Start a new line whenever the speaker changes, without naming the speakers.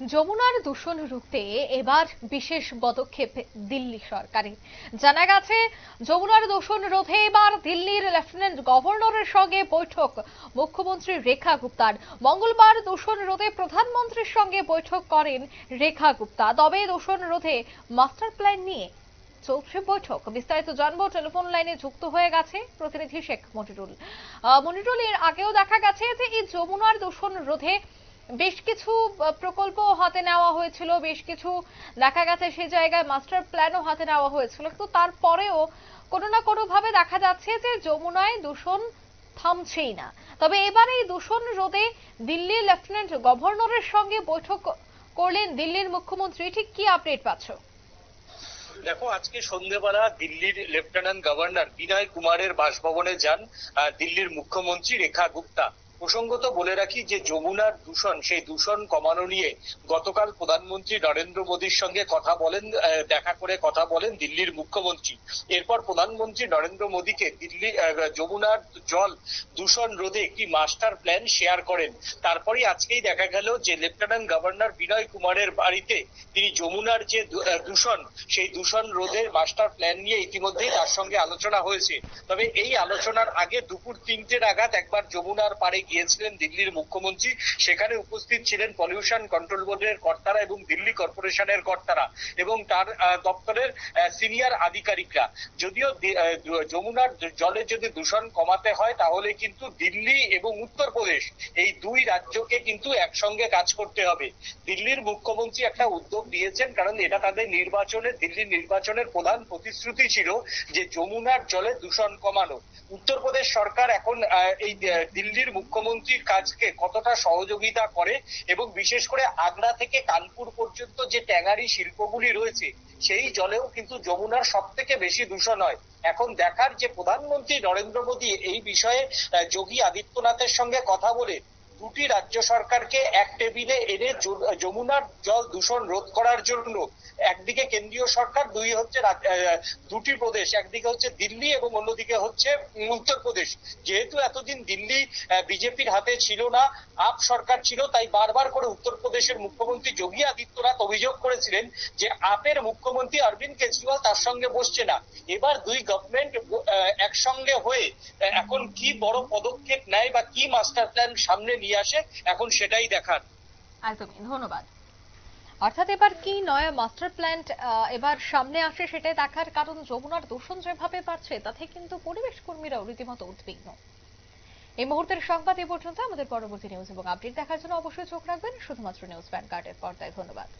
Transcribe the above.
যমুনার দূষণ রুখতে এবার বিশেষ পদক্ষেপ দিল্লি সরকারের। জানা গেছে, যমুনার দূষণ রোধে এবার দিল্লির লেফটেন্যান্ট গভর্নরের সঙ্গে বৈঠক। মুখ্যমন্ত্রী রেখা গুপ্তার মঙ্গলবার দূষণ রোধে প্রধানমন্ত্রীর সঙ্গে বৈঠক করেন রেখা গুপ্তা। তবে দূষণ রোধে মাস্টার প্ল্যান নিয়ে চলছে বৈঠক। বিস্তারিত জানব, টেলিফোন লাইনে যুক্ত হয়ে গেছে প্রতিনিধি শেখ মনিরুল। মনিরুল, এর আগেও দেখা গেছে যে এই যমুনার দূষণ রোধে বেশ কিছু প্রকল্প হাতে নেওয়া হয়েছিল, বেশ কিছু দেখা গেছে সে জায়গায় মাস্টার প্ল্যানও হাতে নেওয়া হয়েছিল। কিন্তু তারপরেও কোনো না কোনো ভাবে দেখা যাচ্ছে যে যমুনায় দূষণ থামছেই না। তবে এবার এই দূষণ রোধে দিল্লির লেফটেন্যান্ট গভর্নরের সঙ্গে বৈঠক করলেন দিল্লির মুখ্যমন্ত্রী। ঠিক কি আপডেট পাচ্ছ?
দেখো, আজকে সন্ধ্যেবেলা দিল্লির লেফটেন্যান্ট গভর্নর বিনয় কুমারের বাসভবনে যান দিল্লির মুখ্যমন্ত্রী রেখা গুপ্তা। প্রসঙ্গত বলে রাখি যে যমুনার দূষণ, সেই দূষণ কমানো নিয়ে গতকাল প্রধানমন্ত্রী নরেন্দ্র মোদীর সঙ্গে কথা বলেন দেখা করে কথা বলেন দিল্লির মুখ্যমন্ত্রী। এরপর প্রধানমন্ত্রী নরেন্দ্র মোদীকে দিল্লি যমুনার জল দূষণ রোধে একটি মাস্টার প্ল্যান শেয়ার করেন। তারপরে আজকেই দেখা গেল যে লেফটেন্যান্ট গভর্নর বিনয় কুমারের বাড়িতে তিনি যমুনার যে দূষণ, সেই দূষণ রোধের মাস্টার প্ল্যান নিয়ে ইতিমধ্যেই তার সঙ্গে আলোচনা হয়েছে। তবে এই আলোচনার আগে দুপুর তিনটে নাগাদ একবার যমুনার পাড়ে গিয়েছিলেন দিল্লির মুখ্যমন্ত্রী। সেখানে উপস্থিত ছিলেন পলিউশন কন্ট্রোল বোর্ডের কর্তারা এবং দিল্লি কর্পোরেশনের কর্তারা এবং তার দপ্তরের সিনিয়র আধিকারিকরা। যদিও যমুনার জলে যদি দূষণ কমাতে হয়, তাহলে কিন্তু দিল্লি এবং উত্তরপ্রদেশ এই দুই রাজ্যকে কিন্তু একসঙ্গে কাজ করতে হবে। দিল্লির মুখ্যমন্ত্রী একটা উদ্যোগ দিয়েছেন কারণ এটা তাদের নির্বাচনের দিল্লির নির্বাচনের প্রধান প্রতিশ্রুতি ছিল যে যমুনার জলে দূষণ কমানো। উত্তরপ্রদেশ সরকার এখন এই দিল্লির দিল্লির মুখ্যমন্ত্রীর কাজকে কতটা সহযোগিতা করে এবং বিশেষ করে আগ্রা থেকে কানপুর পর্যন্ত যে ট্যাঙারি শিল্পগুলি রয়েছে, সেই জলেও কিন্তু যমুনার সব থেকে বেশি দূষণ হয়। এখন দেখার যে প্রধানমন্ত্রী নরেন্দ্র মোদী এই বিষয়ে যোগী আদিত্যনাথের সঙ্গে কথা বলে দুটি রাজ্য সরকারকে এক টেবিলে এনে যমুনার জল দূষণ রোধ করার জন্য একদিকে কেন্দ্রীয় সরকার, দুই হচ্ছে দুটি প্রদেশ, একদিকে হচ্ছে দিল্লি এবং অন্যদিকে হচ্ছে উত্তরপ্রদেশ। যেহেতু এতদিন দিল্লি বিজেপির হাতে ছিল না, আপ সরকার ছিল, তাই বারবার করে উত্তরপ্রদেশের মুখ্যমন্ত্রী যোগী আদিত্যনাথ অভিযোগ করেছিলেন যে আপের মুখ্যমন্ত্রী অরবিন্দ কেজরিওয়াল তার সঙ্গে বসছে না। এবার দুই গভর্নমেন্ট একসঙ্গে হয়ে এখন কি বড় পদক্ষেপ নেয় বা কি মাস্টার প্ল্যান সামনে নিয়ে আসে, এখন সেটাই দেখার।
একদমই, ধন্যবাদ। অর্থাৎ এবার কি নয়া মাস্টার প্ল্যান এবার সামনে আসে সেটাই দেখার কারণ, যমুনার দূষণ যেভাবে বাড়ছে, তাতে কিন্তু পরিবেশ কর্মীরাও রীতিমতো উদ্বিগ্ন। এই মুহূর্তের সংবাদ এ পর্যন্ত, আমাদের পরবর্তী নিউজ এবং আপডেট দেখার জন্য অবশ্যই চোখ রাখবেন। শুধুমাত্র নিউজ ভ্যানগার্ডের পর্দায়, ধন্যবাদ।